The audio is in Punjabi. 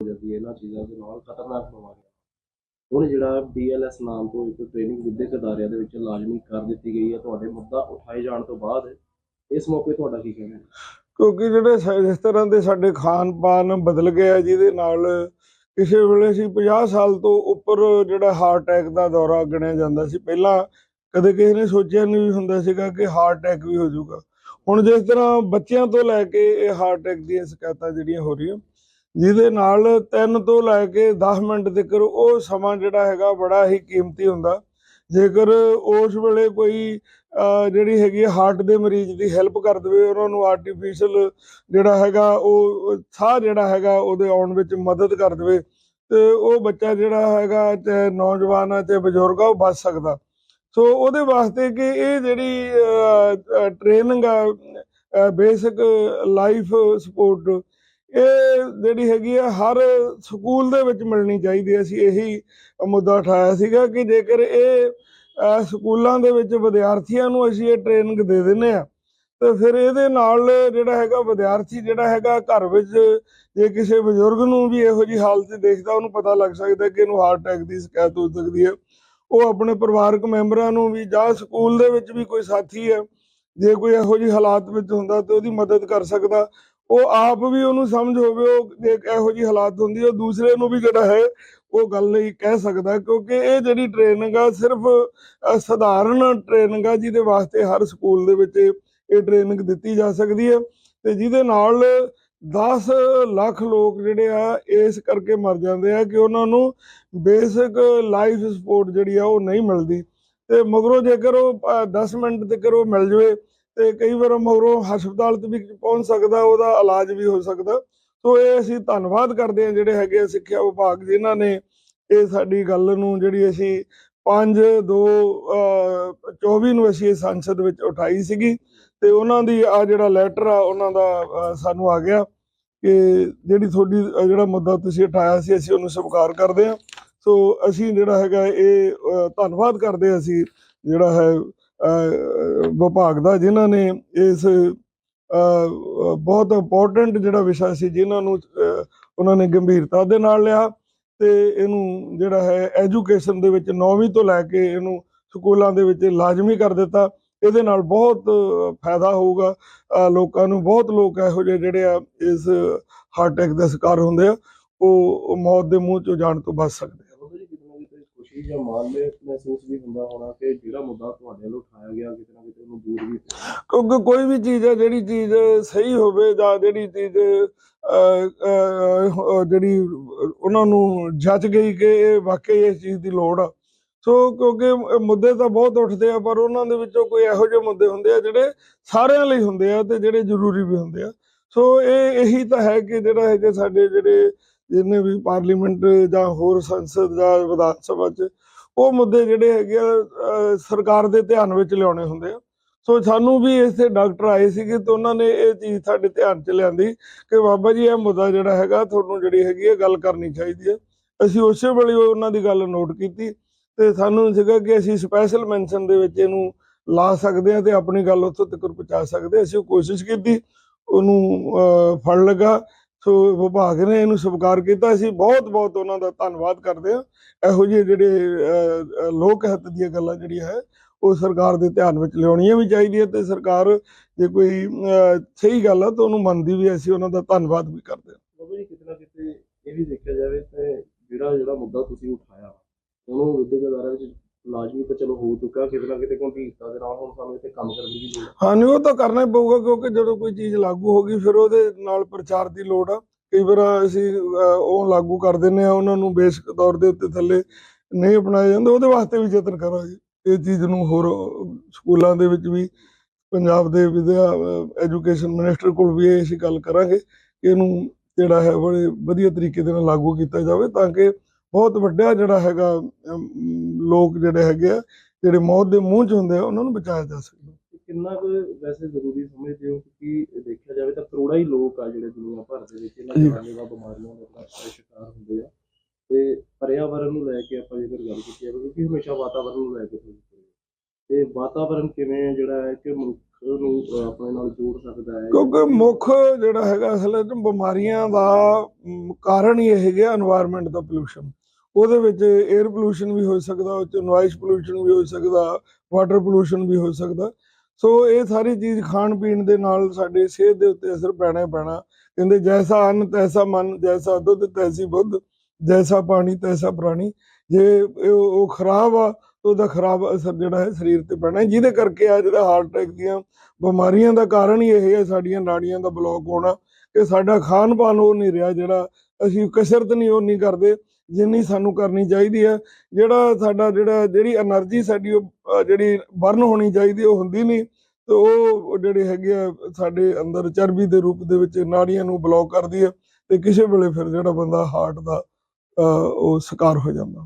ਹੋ ਜਾਂਦੀ ਹੈ, ਇਹਨਾਂ ਚੀਜ਼ਾਂ ਦੇ ਨਾਲ ਖਤਰਨਾਕ ਬਿਮਾਰੀਆਂ। ਹੁਣ ਜਿਹੜਾ BLS ਨਾਮ ਤੋਂ ਇੱਕ ਟ੍ਰੇਨਿੰਗ ਵਿਦਿਅਕ ਅਦਾਰਿਆਂ ਦੇ ਵਿੱਚ ਲਾਜ਼ਮੀ ਕਰ ਦਿੱਤੀ ਗਈ ਹੈ, ਤੁਹਾਡੇ ਮੁੱਦਾ ਉਠਾਏ ਜਾਣ ਤੋਂ ਬਾਅਦ, ਇਸ ਮੌਕੇ ਤੁਹਾਡਾ ਕੀ ਕਹਿਣਾ ਹੈ? ਕਿਉਂਕਿ ਜਿਹੜੇ ਇਸ ਤਰ੍ਹਾਂ ਦੇ ਸਾਡੇ ਖਾਣ ਪਾਨ ਬਦਲ ਗਿਆ ਜਿਹਦੇ ਨਾਲ ਕਿਸੇ ਵੇਲੇ ਸੀ 50 ਸਾਲ ਤੋਂ ਉੱਪਰ ਜਿਹੜਾ ਹਾਰਟ ਅਟੈਕ ਦਾ ਦੌਰਾ ਗਿਣਿਆ ਜਾਂਦਾ ਸੀ। ਪਹਿਲਾਂ ਕਦੇ ਕਿਸੇ ਨੇ ਸੋਚਿਆ ਨਹੀਂ ਹੁੰਦਾ ਸੀਗਾ ਕਿ ਹਾਰਟ ਅਟੈਕ ਵੀ ਹੋ ਜਾਊਗਾ। ਹੁਣ ਜਿਸ ਤਰ੍ਹਾਂ ਬੱਚਿਆਂ ਤੋਂ ਲੈ ਕੇ ਇਹ ਹਾਰਟ ਅਟੈਕ ਦੀਆਂ ਸ਼ਿਕਾਇਤਾਂ ਜਿਹੜੀਆਂ ਹੋ ਰਹੀਆਂ ਜਿਹਦੇ ਨਾਲ 3 ਤੋਂ ਲੈ ਕੇ 10 ਮਿੰਟ ਤੱਕ ਉਹ ਸਮਾਂ ਜਿਹੜਾ ਹੈਗਾ ਬੜਾ ਹੀ ਕੀਮਤੀ ਹੁੰਦਾ। ਜੇਕਰ ਉਸ ਵੇਲੇ ਕੋਈ ਜਿਹੜੀ ਹੈਗੀ ਹਾਰਟ ਦੇ ਮਰੀਜ਼ ਦੀ ਹੈਲਪ ਕਰ ਦੇਵੇ, ਉਹਨਾਂ ਨੂੰ ਆਰਟੀਫੀਸ਼ੀਅਲ ਜਿਹੜਾ ਹੈਗਾ ਉਹ, ਸਾਹ ਜਿਹੜਾ ਹੈਗਾ ਉਹਦੇ ਆਉਣ ਵਿੱਚ ਮਦਦ ਕਰ ਦੇਵੇ, ਤੇ ਉਹ ਬੱਚਾ ਜਿਹੜਾ ਹੈਗਾ ਚਾਹੇ ਨੌਜਵਾਨ ਆ, ਚਾਹੇ ਬਜ਼ੁਰਗ ਆ, ਉਹ ਬਚ ਸਕਦਾ। ਸੋ ਉਹਦੇ ਵਾਸਤੇ ਕਿ ਇਹ ਜਿਹੜੀ ਟ੍ਰੇਨਿੰਗ ਆ ਬੇਸਿਕ ਲਾਈਫ ਸਪੋਰਟ ਇਹ ਜਿਹੜੀ ਹੈਗੀ ਆ, ਹਰ ਸਕੂਲ ਦੇ ਵਿੱਚ ਮਿਲਣੀ ਚਾਹੀਦੀ ਹੈ ਅਸੀਂ ਇਹੀ ਮੁੱਦਾ ਉਠਾਇਆ ਸੀਗਾ ਕਿ ਜੇਕਰ ਇਹ ਸਕੂਲਾਂ ਦੇ ਵਿੱਚ ਵਿਦਿਆਰਥੀਆਂ ਨੂੰ ਅਸੀਂ ਇਹ ਟ੍ਰੇਨਿੰਗ ਦੇ ਦਿੰਨੇ ਆ, ਤੇ ਫਿਰ ਇਹਦੇ ਨਾਲ ਜਿਹੜਾ ਹੈਗਾ ਵਿਦਿਆਰਥੀ ਜਿਹੜਾ ਹੈਗਾ ਘਰ ਵਿੱਚ ਜੇ ਕਿਸੇ ਬਜ਼ੁਰਗ ਨੂੰ ਵੀ ਇਹੋ ਜੀ ਹਾਲਤ ਦੇਖਦਾ, ਉਹਨੂੰ ਪਤਾ ਲੱਗ ਸਕਦਾ ਕਿ ਇਹਨੂੰ ਹਾਰਟ ਅਟੈਕ ਦੀ ਸ਼ਿਕਾਇਤ ਹੋ ਸਕਦੀ ਹੈ। ਉਹ ਆਪਣੇ ਪਰਿਵਾਰਕ ਮੈਂਬਰਾਂ ਨੂੰ ਵੀ ਜਾਂ ਸਕੂਲ ਦੇ ਵਿੱਚ ਵੀ ਕੋਈ ਸਾਥੀ ਹੈ, ਜੇ ਕੋਈ ਇਹੋ ਜੀ ਹਾਲਾਤ ਵਿੱਚ ਹੁੰਦਾ, ਤੇ ਉਹਦੀ ਮਦਦ ਕਰ ਸਕਦਾ। ਉਹ ਆਪ ਵੀ ਉਹਨੂੰ ਸਮਝ ਹੋਵੇ, ਉਹ ਜੇ ਇਹੋ ਜੀ ਹਾਲਾਤ ਹੁੰਦੀ ਉਹ ਦੂਸਰੇ ਨੂੰ ਵੀ ਜਿਹੜਾ ਹੈ, ਉਹ ਗੱਲ ਲਈ ਕਹਿ ਸਕਦਾ, ਕਿਉਂਕਿ ਇਹ ਜਿਹੜੀ ਟ੍ਰੇਨਿੰਗ ਆ ਸਿਰਫ ਸਧਾਰਨ ਟ੍ਰੇਨਿੰਗ ਆ ਜਿਹਦੇ ਵਾਸਤੇ ਹਰ ਸਕੂਲ ਦੇ ਵਿੱਚ ਇਹ ਟ੍ਰੇਨਿੰਗ ਦਿੱਤੀ ਜਾ ਸਕਦੀ ਹੈ ਤੇ ਜਿਹਦੇ ਨਾਲ 10 ਲੱਖ ਲੋਕ ਜਿਹੜੇ ਆ, ਇਸ ਕਰਕੇ ਮਰ ਜਾਂਦੇ ਆ ਕਿ ਉਹਨਾਂ ਨੂੰ ਬੇਸਿਕ ਲਾਈਫ ਸਪੋਰਟ ਜਿਹੜੀ ਆ ਉਹ ਨਹੀਂ ਮਿਲਦੀ। ਤੇ ਮਗਰੋਂ ਜੇਕਰ ਉਹ 10 ਮਿੰਟ ਤੱਕ ਉਹ ਮਿਲ ਜਵੇ ਤੇ ਕਈ ਵਾਰ ਮਗਰੋਂ ਹਸਪਤਾਲ ਤੇ ਵੀ ਪਹੁੰਚ ਸਕਦਾ, ਉਹਦਾ ਇਲਾਜ ਵੀ ਹੋ ਸਕਦਾ। ਸੋ ਇਹ ਅਸੀਂ ਧੰਨਵਾਦ ਕਰਦੇ ਹਾਂ ਜਿਹੜੇ ਹੈਗੇ ਆ ਸਿੱਖਿਆ ਵਿਭਾਗ ਜਿਨ੍ਹਾਂ ਨੇ ਇਹ ਸਾਡੀ ਗੱਲ ਨੂੰ ਜਿਹੜੀ ਅਸੀਂ 5 2 24 ਨੂੰ ਅਸੀਂ ਇਹ ਸੰਸਦ ਵਿੱਚ ਉਠਾਈ ਸੀਗੀ ਤੇ ਉਹਨਾਂ ਦੀ ਆ ਜਿਹੜਾ ਲੈਟਰ ਆ, ਉਹਨਾਂ ਦਾ ਸਾਨੂੰ ਆ ਗਿਆ ਕਿ ਜਿਹੜੀ ਤੁਹਾਡੀ ਜਿਹੜਾ ਮੁੱਦਾ ਤੁਸੀਂ ਉਠਾਇਆ ਸੀ, ਅਸੀਂ ਉਹਨੂੰ ਸਵੀਕਾਰ ਕਰਦੇ ਹਾਂ। ਸੋ ਅਸੀਂ ਜਿਹੜਾ ਹੈਗਾ ਇਹ ਧੰਨਵਾਦ ਕਰਦੇ ਅਸੀਂ ਜਿਹੜਾ ਹੈ ਵਿਭਾਗ ਦਾ, ਜਿਨ੍ਹਾਂ ਨੇ ਇਸ ਬਹੁਤ ਇੰਪੋਰਟੈਂਟ ਜਿਹੜਾ ਵਿਸ਼ਾ ਸੀ, ਜਿਨ੍ਹਾਂ ਨੂੰ ਉਹਨਾਂ ਨੇ ਗੰਭੀਰਤਾ ਦੇ ਨਾਲ ਲਿਆ ਤੇ ਇਹਨੂੰ ਜਿਹੜਾ ਹੈ ਐਜੂਕੇਸ਼ਨ ਦੇ ਵਿੱਚ 9ਵੀਂ ਤੋਂ ਲੈ ਕੇ ਇਹਨੂੰ ਸਕੂਲਾਂ ਦੇ ਵਿੱਚ ਲਾਜ਼ਮੀ ਕਰ ਦਿੱਤਾ। ਇਹਦੇ ਨਾਲ ਬਹੁਤ ਫਾਇਦਾ ਹੋਊਗਾ। ਲੋਕਾਂ ਨੂੰ ਬਹੁਤ ਲੋਕ ਇਹੋ ਜਿਹੇ ਜਿਹੜੇ ਆ, ਇਸ ਹਾਰਟ ਅਟੈਕ ਦਾ ਸ਼ਿਕਾਰ ਹੁੰਦੇ ਆ, ਉਹ ਮੌਤ ਦੇ ਮੂੰਹ ਚੋਂ ਜਾਣ ਤੋਂ ਬਚ ਸਕਦੇ ਕਿਤੇ ਜਾਂ ਮਾਣ ਮੇ- ਮਹਿਸੂਸ ਵੀ ਹੁੰਦਾ ਹੋਣਾ ਕਿ ਜਿਹੜਾ ਮੁੱਦਾ ਤੁਹਾਡੇ ਵੱਲੋਂ ਉਠਾਇਆ ਗਿਆ, ਕਿਤੇ ਨਾ ਕਿਤੇ ਉਹਨੂੰ ਦੂਰ ਵੀ ਕਿਉਂਕਿ ਕੋਈ ਵੀ ਚੀਜ਼ ਹੈ, ਜਿਹੜੀ ਚੀਜ਼ ਸਹੀ ਹੋਵੇ ਜਾਂ ਜਿਹੜੀ ਚੀਜ਼ ਜਿਹੜੀ ਉਹਨਾਂ ਨੂੰ ਜੱਜ ਗਈ ਕਿ ਇਹ ਵਾਕਈ ਇਸ ਚੀਜ਼ ਦੀ ਲੋੜ ਆ। ਸੋ ਕਿਉਂਕਿ ਇਹ ਮੁੱਦੇ ਤਾਂ ਬਹੁਤ ਉੱਠਦੇ ਆ, ਪਰ ਉਹਨਾਂ ਦੇ ਵਿੱਚੋਂ ਕੋਈ ਇਹੋ ਜਿਹੇ ਮੁੱਦੇ ਹੁੰਦੇ ਆ, ਜਿਹੜੇ ਸਾਰਿਆਂ ਲਈ ਹੁੰਦੇ ਆ ਤੇ ਜਿਹੜੇ ਜ਼ਰੂਰੀ ਵੀ ਹੁੰਦੇ ਆ। ਸੋ ਇਹ ਇਹੀ ਤਾਂ ਹੈ ਕਿ ਜਿਹੜਾ ਹੈ ਕਿ ਸਾਡੇ ਜਿਹੜੇ ਜਿੰਨੇ ਵੀ ਪਾਰਲੀਮੈਂਟ ਜਾਂ ਹੋਰ ਸੰਸਦ ਜਾਂ ਵਿਧਾਨ ਸਭਾ 'ਚ ਉਹ ਮੁੱਦੇ ਜਿਹੜੇ ਹੈਗੇ ਆ ਸਰਕਾਰ ਦੇ ਧਿਆਨ ਵਿੱਚ ਲਿਆਉਣੇ ਹੁੰਦੇ ਆ। ਸੋ ਸਾਨੂੰ ਵੀ ਇੱਥੇ ਡਾਕਟਰ ਆਏ ਸੀਗੇ ਤੇ ਉਹਨਾਂ ਨੇ ਇਹ ਚੀਜ਼ ਸਾਡੇ ਧਿਆਨ 'ਚ ਲਿਆਂਦੀ ਕਿ ਬਾਬਾ ਜੀ ਇਹ ਮੁੱਦਾ ਜਿਹੜਾ ਹੈਗਾ ਤੁਹਾਨੂੰ ਜਿਹੜੀ ਹੈਗੀ ਹੈ ਗੱਲ ਕਰਨੀ ਚਾਹੀਦੀ ਹੈ ਅਸੀਂ ਉਸੇ ਵੇਲੇ ਉਹਨਾਂ ਦੀ ਗੱਲ ਨੋਟ ਕੀਤੀ ਤੇ ਸਾਨੂੰ ਸੀਗਾ ਕਿ ਅਸੀਂ ਸਪੈਸ਼ਲ ਮੈਂਸ਼ਨ ਦੇ ਵਿੱਚ ਇਹਨੂੰ ਲਾ ਸਕਦੇ ਹਾਂ ਤੇ ਆਪਣੀ ਗੱਲ ਉੱਥੋਂ ਤੱਕ ਪਹੁੰਚਾ ਸਕਦੇ ਅਸੀਂ ਉਹ ਕੋਸ਼ਿਸ਼ ਕੀਤੀ ਉਹਨੂੰ ਅਹ, ਫੜ ਲਗਾ ਸੋ ਵਿਭਾਗ ਨੇ ਇਹਨੂੰ ਸਵੀਕਾਰ ਕੀਤਾ। ਅਸੀਂ ਬਹੁਤ ਬਹੁਤ ਉਹਨਾਂ ਦਾ ਧੰਨਵਾਦ ਕਰਦੇ ਹਾਂ। ਇਹੋ ਜਿਹੇ ਜਿਹੜੇ ਲੋਕ ਹਿੱਤ ਦੀਆਂ ਗੱਲਾਂ ਜਿਹੜੀਆਂ ਹੈ, ਉਹ ਸਰਕਾਰ ਦੇ ਧਿਆਨ ਵਿੱਚ ਲਿਆਉਣੀਆਂ ਵੀ ਚਾਹੀਦੀਆਂ ਤੇ ਸਰਕਾਰ ਜੇ ਕੋਈ ਸਹੀ ਗੱਲ ਆ ਤਾਂ ਉਹਨੂੰ ਮੰਨਦੀ ਵੀ ਅਸੀਂ ਉਹਨਾਂ ਦਾ ਧੰਨਵਾਦ ਵੀ ਕਰਦੇ ਹਾਂ। ਬਾਬਾ ਜੀ, ਕਿਤੇ ਨਾ ਕਿਤੇ ਇਹ ਵੀ ਦੇਖਿਆ ਜਾਵੇ ਤੇ ਜਿਹੜਾ ਜਿਹੜਾ ਮੁੱਦਾ ਤੁਸੀਂ ਉਠਾਇਆ, ਉਹਨੂੰ ਵਿਦਿਅਕ ਵਿੱਚ ਲਾਜ਼ਮੀ ਤਾਂ ਚਲੋ ਹੋ ਚੁੱਕਾ ਕਿਤੇ ਨਾ ਕਿਤੇ ਗੰਭੀਰਤਾ ਦੇ ਨਾਲ ਹੁਣ ਸਾਨੂੰ ਇੱਥੇ ਕੰਮ ਕਰਨ ਦੀ ਵੀ ਲੋੜ ਹੈ ਹਾਂਜੀ ਉਹ ਤਾਂ ਕਰਨਾ ਹੀ ਪਊਗਾ ਕਿਉਂਕਿ ਜਦੋਂ ਕੋਈ ਚੀਜ਼ ਲਾਗੂ ਹੋ ਗਈ ਫਿਰ ਉਹਦੇ ਨਾਲ ਪ੍ਰਚਾਰ ਦੀ ਲੋੜ ਆ। ਕਈ ਵਾਰ ਅਸੀਂ ਅਹ, ਉਹ ਲਾਗੂ ਕਰ ਦਿੰਦੇ ਆ ਉਹਨਾਂ ਨੂੰ ਬੇਸਿਕ ਤੌਰ ਦੇ ਉੱਤੇ ਥੱਲੇ ਨਹੀਂ ਅਪਣਾਇਆ ਜਾਂਦਾ ਉਹਦੇ ਵਾਸਤੇ ਵੀ ਯਤਨ ਕਰਾਂਗੇ। ਇਹ ਚੀਜ਼ ਨੂੰ ਹੋਰ ਅਹ, ਸਕੂਲਾਂ ਦੇ ਵਿੱਚ ਵੀ ਪੰਜਾਬ ਦੇ ਵਿਦਿਆ ਐਜੂਕੇਸ਼ਨ ਮਿਨਿਸਟਰ ਕੋਲ ਵੀ ਇਹ ਅਸੀਂ ਗੱਲ ਕਰਾਂਗੇ ਕਿ ਇਹਨੂੰ ਜਿਹੜਾ ਹੈ ਬੜੇ ਵਧੀਆ ਤਰੀਕੇ ਦੇ ਨਾਲ ਲਾਗੂ ਕੀਤਾ ਜਾਵੇ ਤਾਂ ਕਿ ਬਹੁਤ ਵੱਡਾ ਜਿਹੜਾ ਹੈਗਾ ਲੋਕ ਜਿਹੜੇ ਹੈਗੇ ਆ ਜਿਹੜੇ ਮੌਤ ਦੇ ਮੂੰਹ 'ਚ ਹੁੰਦੇ ਆ ਉਹਨਾਂ ਨੂੰ ਬਚਾਇਆ ਜਾ ਸਕਦਾ। ਕਿੰਨਾ ਕੁ ਵੈਸੇ ਜ਼ਰੂਰੀ ਸਮਝਦੇ ਹੋ ਕਿ ਦੇਖਿਆ ਜਾਵੇ ਤਾਂ ਕਰੋੜਾਂ ਹੀ ਲੋਕ ਆ ਜਿਹੜੇ ਦੁਨੀਆ ਭਰ ਦੇ ਵਿੱਚ ਇਹਨਾਂ ਜਵਾਨੇਵਾ ਬਿਮਾਰੀਆਂ ਦਾ ਸ਼ਿਕਾਰ ਹੁੰਦੇ ਆ। ਤੇ ਪਰਿਆਵਰਨ ਨੂੰ ਲੈ ਕੇ ਆਪਾਂ ਜੇਕਰ ਗੱਲ ਕੀਤੀ ਜਾਵੇ ਕਿਉਂਕਿ ਹਮੇਸ਼ਾ ਵਾਤਾਵਰਨ ਨੂੰ ਲੈ ਕੇ ਤੇ ਵਾਤਾਵਰਨ ਕਿਵੇਂ ਜਿਹੜਾ ਹੈ ਕਿ ਮਨੁੱਖ ਨੂੰ ਆਪਣੇ ਨਾਲ ਜੋੜ ਸਕਦਾ ਹੈ? ਕਿਉਂਕਿ ਮੁੱਖ ਜਿਹੜਾ ਹੈਗਾ ਅਸਲ ਵਿੱਚ ਬਿਮਾਰੀਆਂ ਦਾ ਕਾਰਨ ਹੀ ਇਹ ਹੈਗਾ এনवायरमेंट ਦਾ ਪੋਲੂਸ਼ਨ ਉਹਦੇ ਵਿੱਚ 에ਅਰ ਪੋਲੂਸ਼ਨ ਵੀ ਹੋ ਸਕਦਾ, ਉਹ ਚ ਨੋਇਸ ਪੋਲੂਸ਼ਨ ਵੀ ਹੋ ਸਕਦਾ ਵਾਟਰ ਪੋਲੂਸ਼ਨ ਵੀ ਹੋ ਸਕਦਾ। ਸੋ ਇਹ ਸਾਰੀ ਚੀਜ਼ ਖਾਣ ਪੀਣ ਦੇ ਨਾਲ ਸਾਡੇ ਸਿਹਤ ਦੇ ਉੱਤੇ ਅਸਰ ਪੈਣਾ ਪੈਣਾ। ਕਹਿੰਦੇ ਜੈਸਾ ਅੰਨ, ਤੈਸਾ ਮਨ, ਜੈਸਾ ਦੁੱਧ, ਤੈਸੀ ਬੁੱਧ, ਜੈਸਾ ਪਾਣੀ, ਤੈਸਾ ਪ੍ਰਾਣੀ। ਜੇ ਉਹ ਖਰਾਬ ਆ, ਤਾਂ ਉਹਦਾ ਖਰਾਬ ਅਸਰ ਜਿਹੜਾ ਹੈ ਸਰੀਰ ਤੇ ਪੈਣਾ। ਜਿਹਦੇ ਕਰਕੇ ਆ ਜਿਹੜਾ ਹਾਰਟ ਅਟੈਕ ਦੀਆਂ ਬਿਮਾਰੀਆਂ ਦਾ ਕਾਰਨ ਹੀ ਇਹ ਹੈ, ਸਾਡੀਆਂ ਨਾੜੀਆਂ ਦਾ ਬਲੌਕ ਹੋਣਾ। ਕਿ ਸਾਡਾ ਖਾਣ ਪਾਨ ਉਹ ਨਹੀਂ ਰਿਹਾ ਜਿਹੜਾ, ਅਸੀਂ ਕਸਰਤ ਨਹੀਂ ਉਹ ਨਹੀਂ ਕਰਦੇ। ਜਿੰਨੀ ਸਾਨੂੰ ਕਰਨੀ ਚਾਹੀਦੀ ਹੈ, ਜਿਹੜਾ ਸਾਡਾ ਜਿਹੜਾ, ਜਿਹੜੀ એનર્ਜੀ ਸਾਡੀ ਉਹ ਜਿਹੜੀ ਬਰਨ ਹੋਣੀ ਚਾਹੀਦੀ ਉਹ ਹੁੰਦੀ ਨਹੀਂ। ਤੇ ਉਹ ਜਿਹੜੇ ਹੈਗੇ ਆ, ਸਾਡੇ ਅੰਦਰ ਚਰਬੀ ਦੇ ਰੂਪ ਦੇ ਵਿੱਚ ਨਾੜੀਆਂ ਨੂੰ ਬਲੌਕ ਕਰਦੀ ਹੈ ਤੇ ਕਿਸੇ ਵੇਲੇ ਫਿਰ ਜਿਹੜਾ ਬੰਦਾ ਹਾਰਟ ਦਾ ਉਹ ਸ਼ਿਕਾਰ ਹੋ ਜਾਂਦਾ।